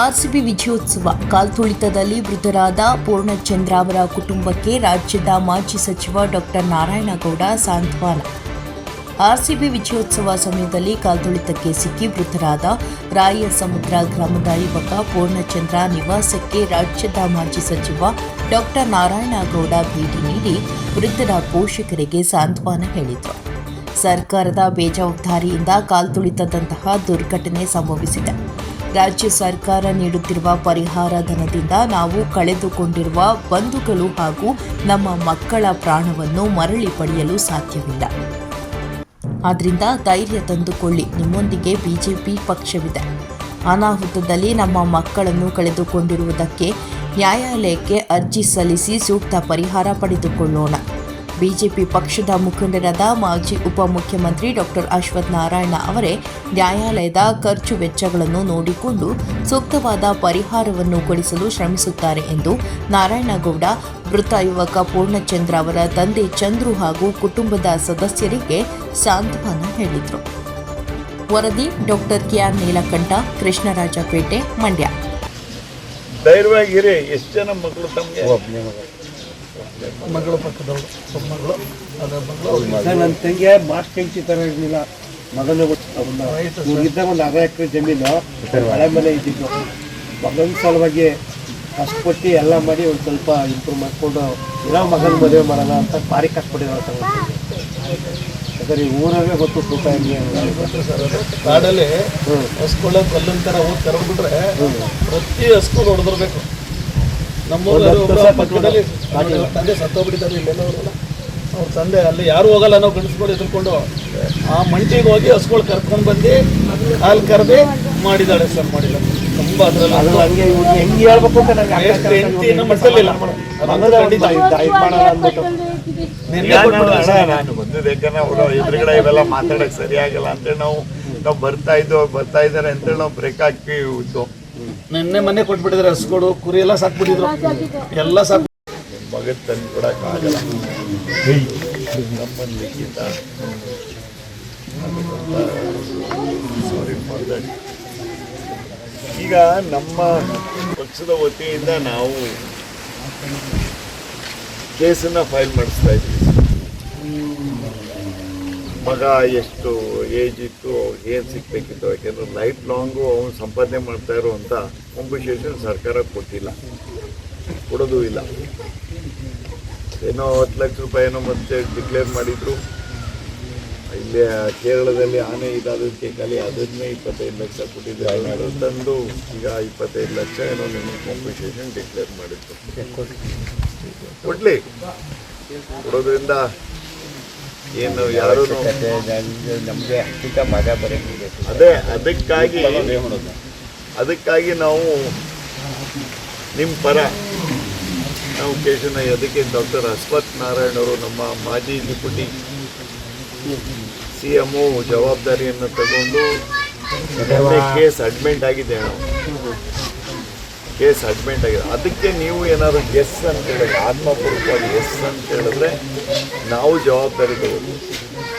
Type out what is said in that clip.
RCB ವಿಜಯೋತ್ಸವ. ಕಾಲ್ತುಳಿತದಲ್ಲಿ ಮೃತರಾದ ಪೂರ್ಣಚಂದ್ರ ಅವರ ಕುಟುಂಬಕ್ಕೆ ರಾಜ್ಯದ ಮಾಜಿ ಸಚಿವ ಡಾಕ್ಟರ್ ನಾರಾಯಣಗೌಡ ಸಾಂತ್ವನ. ಆರ್ಸಿಬಿ ವಿಜಯೋತ್ಸವ ಸಮಯದಲ್ಲಿ ಕಾಲ್ತುಳಿತಕ್ಕೆ ಸಿಕ್ಕಿ ಮೃತರಾದ ರಾಯ ಸಮುದ್ರ ಗ್ರಾಮದ ಯುವಕ ಪೂರ್ಣಚಂದ್ರ ನಿವಾಸಕ್ಕೆ ರಾಜ್ಯದ ಮಾಜಿ ಸಚಿವ ಡಾಕ್ಟರ್ ನಾರಾಯಣಗೌಡ ಭೇಟಿ ನೀಡಿ ವೃದ್ಧರ ಪೋಷಕರಿಗೆ ಸಾಂತ್ವನ ಹೇಳಿದರು. ಸರ್ಕಾರದ ಬೇಜವಾಬ್ದಾರಿಯಿಂದ ಕಾಲ್ತುಳಿತದಂತಹ ದುರ್ಘಟನೆ ಸಂಭವಿಸಿದೆ. ರಾಜ್ಯ ಸರ್ಕಾರ ನೀಡುತ್ತಿರುವ ಪರಿಹಾರ ಧನದಿಂದ ನಾವು ಕಳೆದುಕೊಂಡಿರುವ ಬಂಧುಗಳು ಹಾಗೂ ನಮ್ಮ ಮಕ್ಕಳ ಪ್ರಾಣವನ್ನು ಮರಳಿ ಪಡೆಯಲು ಸಾಧ್ಯವಿಲ್ಲ. ಆದ್ರಿಂದ ಧೈರ್ಯ ತಂದುಕೊಳ್ಳಿ. ನಿಮ್ಮೊಂದಿಗೆ ಬಿಜೆಪಿ ಪಕ್ಷವಿದೆ. ಅನಾಹುತದಲ್ಲಿ ನಮ್ಮ ಮಕ್ಕಳನ್ನು ಕಳೆದುಕೊಂಡಿರುವುದಕ್ಕೆ ನ್ಯಾಯಾಲಯಕ್ಕೆ ಅರ್ಜಿ ಸಲ್ಲಿಸಿ ಸೂಕ್ತ ಪರಿಹಾರ ಪಡೆದುಕೊಳ್ಳೋಣ. ಬಿಜೆಪಿ ಪಕ್ಷದ ಮುಖಂಡರಾದ ಮಾಜಿ ಉಪಮುಖ್ಯಮಂತ್ರಿ ಡಾಕ್ಟರ್ ಅಶ್ವಥ್ ನಾರಾಯಣ ಅವರೇ ನ್ಯಾಯಾಲಯದ ಖರ್ಚು ವೆಚ್ಚಗಳನ್ನು ನೋಡಿಕೊಂಡು ಸೂಕ್ತವಾದ ಪರಿಹಾರವನ್ನು ಕೊಡಿಸಲು ಶ್ರಮಿಸುತ್ತಾರೆ ಎಂದು ನಾರಾಯಣಗೌಡ ಮೃತ ಯುವಕ ಪೂರ್ಣಚಂದ್ರ ಅವರ ತಂದೆ ಚಂದ್ರು ಹಾಗೂ ಕುಟುಂಬದ ಸದಸ್ಯರಿಗೆ ಸಾಂತ್ವನ ಹೇಳಿದರು. ವರದಿ doctor K R Neelakantha Krishnarajpet Mandya. ಧೈರ್ಯವಾಗಿರಿ ಎಷ್ಟು ಜನ ಮಕ್ಕಳು ತಮಗೆ? ಮಗಳು ಪಕ್ಕದವಳು ಮೊಮ್ಮಗಳು ಅದರ ಮಗಳು. ನನ್ನ ತಂಗಿಯ ಮಾಸ್ಟ್ ಹೆಂಚಿ ಥರ ಇರಲಿಲ್ಲ. ಮಗನ ಇದ್ದಾಗ ಒಂದು ಅರ್ಧ ಎಕರೆ ಜಮೀನು ಹಳೆ ಮನೆ ಇದ್ದಿದ್ದು. ಮಗನ ಸಲುವಾಗಿ ಕಷ್ಟ ಕೊಟ್ಟು ಎಲ್ಲ ಮಾಡಿ ಒಂದು ಸ್ವಲ್ಪ ಇಂಪ್ರೂವ್ ಮಾಡಿಕೊಂಡು ಇರೋ ಮಗನ ಮದುವೆ ಮಾಡೋಣ ಅಂತ ಭಾರಿ ಕಷ್ಟಪಟ್ಟಿರೋ ಸರ್. ಯಾಕಂದ್ರೆ ಈ ಊರಾಗೆ ಗೊತ್ತು ಸುಖ ಹೆಂಗೆ ಸರ್ ಅದು. ಕಾಡಲ್ಲಿ ಹಸ್ಕೊಳ್ಳೋ ಕಲ್ಲಂತರ ಹೋಗಿ ಕರ್ಬಿಟ್ರೆ ಪ್ರತಿ ಹಸ್ಕೊಂಡು ಹೊಡೆದಿರ್ಬೇಕು ತಂದೆ ಸತ್ತೋಗ್ಬಿಟ್ಟಿದ್ದಾರೆ ಅವ್ರ ತಂದೆ ಅಲ್ಲಿ ಯಾರು ಹೋಗಲ್ಲ ನಾವು ಗಂಡಸ್ಕೊಂಡು ಎದುರ್ಕೊಂಡು ಆ ಮಂಟಿಗೆ ಹೋಗಿ ಹಸ್ಗಳು ಕರ್ಕೊಂಡು ಬಂದು ಅಲ್ಲಿ ಕರೆದು ಮಾಡಿದಾಳೆ ಸರ್ ಮಾಡಿಲ್ಲ. ತುಂಬ ಅದು ಅದರಲ್ಲಿ ಹೆಂಗೆ ಹೇಳ್ಬೇಕು. ಹೆಂಡತಿನ ಮಟ್ಟಲಿಲ್ಲ ನಾನು ಅವರು ಎದುರುಗಡೆ ಇವೆಲ್ಲ ಮಾತಾಡಕ್ ಸರಿಯಾಗಲ್ಲ ಆಗಲ್ಲ ಅಂತೇಳಿ ನಾವು ನಾವು ಬರ್ತಾ ಇದ್ದೋ ಬರ್ತಾ ಇದ್ದಾರೆ ಅಂತೇಳಿ ನಾವು ಬ್ರೇಕ್ ಹಾಕಿ ಇದ್ದು. ನಿನ್ನೆ ಮನೆ ಕೊಟ್ಬಿಟ್ಟಿದ್ರೆ ಹಸುಗಳು, ಕುರಿ ಎಲ್ಲ ಸಾಕ್ಬಿಟ್ಟಿದ್ರು. ಎಲ್ಲ ಸಾಕ್ ತಂದು ಲಿಖಿತ ಈಗ ನಮ್ಮ ಪಕ್ಷದ ವತಿಯಿಂದ ನಾವು ಕೇಸನ್ನ ಫೈಲ್ ಮಾಡಿಸ್ತಾ ಇದ್ವಿ. ಮಗ ಎಷ್ಟು ಏಜ್ ಇತ್ತು, ಏನು ಸಿಗ್ಬೇಕಿತ್ತು, ಯಾಕೆಂದ್ರೆ ಲೈಫ್ ಲಾಂಗು ಅವನು ಸಂಪಾದನೆ ಮಾಡ್ತಾ ಇರುವಂಥ ಕಾಂಪನ್ಸೇಷನ್ ಸರ್ಕಾರ ಕೊಟ್ಟಿಲ್ಲ. ಕೊಡೋದು ಇಲ್ಲ. ಏನೋ ಹತ್ತು ಲಕ್ಷ ರೂಪಾಯಿ ಏನೋ ಮತ್ತೆ ಡಿಕ್ಲೇರ್ ಮಾಡಿದ್ರು. ಇಲ್ಲಿ ಕೇರಳದಲ್ಲಿ ಆನೆ ಇದಾದಕ್ಕೆ ಖಾಲಿ ಅದನ್ನೇ ಇಪ್ಪತ್ತೈದು ಲಕ್ಷ ಕೊಟ್ಟಿದ್ದೆ ತಂದು ಈಗ ಇಪ್ಪತ್ತೈದು ಲಕ್ಷ ಏನೋ ನಿಮಗೆ ಕಾಂಪನ್ಸೇಷನ್ ಡಿಕ್ಲೇರ್ ಮಾಡಿದ್ರು. ಕೊಡ್ಲಿ. ಕೊಡೋದ್ರಿಂದ ಏನು ಯಾರು ನಮಗೆ ಅತ್ಯಂತ ಮಗ ಬರೋಂಗಿದೆ ಅದೇ ಅದಕ್ಕಾಗಿ ಅದಕ್ಕಾಗಿ ನಾವು ನಿಮ್ಮ ಪರ ನಾವು ಕೇಶನ ಅದಕ್ಕೆ ಡಾಕ್ಟರ್ ಅಶ್ವಥ್ ನಾರಾಯಣ್ ಅವರು ನಮ್ಮ ಮಾಜಿ ಡಿಪ್ಯೂಟಿ ಸಿ ಎಂ ಜವಾಬ್ದಾರಿಯನ್ನು ತಗೊಂಡು ಕೇಸ್ ಅಡ್ಮಿಂಟ್ ಆಗಿದೆ ನಾವು. ಕೇಸ್ ಅಡ್ಮಿಂಟ್ ಆಗಿದೆ. ಅದಕ್ಕೆ ನೀವು ಏನಾದರೂ ಎಸ್ ಅಂತ ಹೇಳಿದ್ರೆ ಆತ್ಮಪೂರ್ವಕವಾಗಿ ಎಸ್ ಅಂತ ಹೇಳಿದ್ರೆ ನಾವು ಜವಾಬ್ದಾರಿ ತಗೋತೀವಿ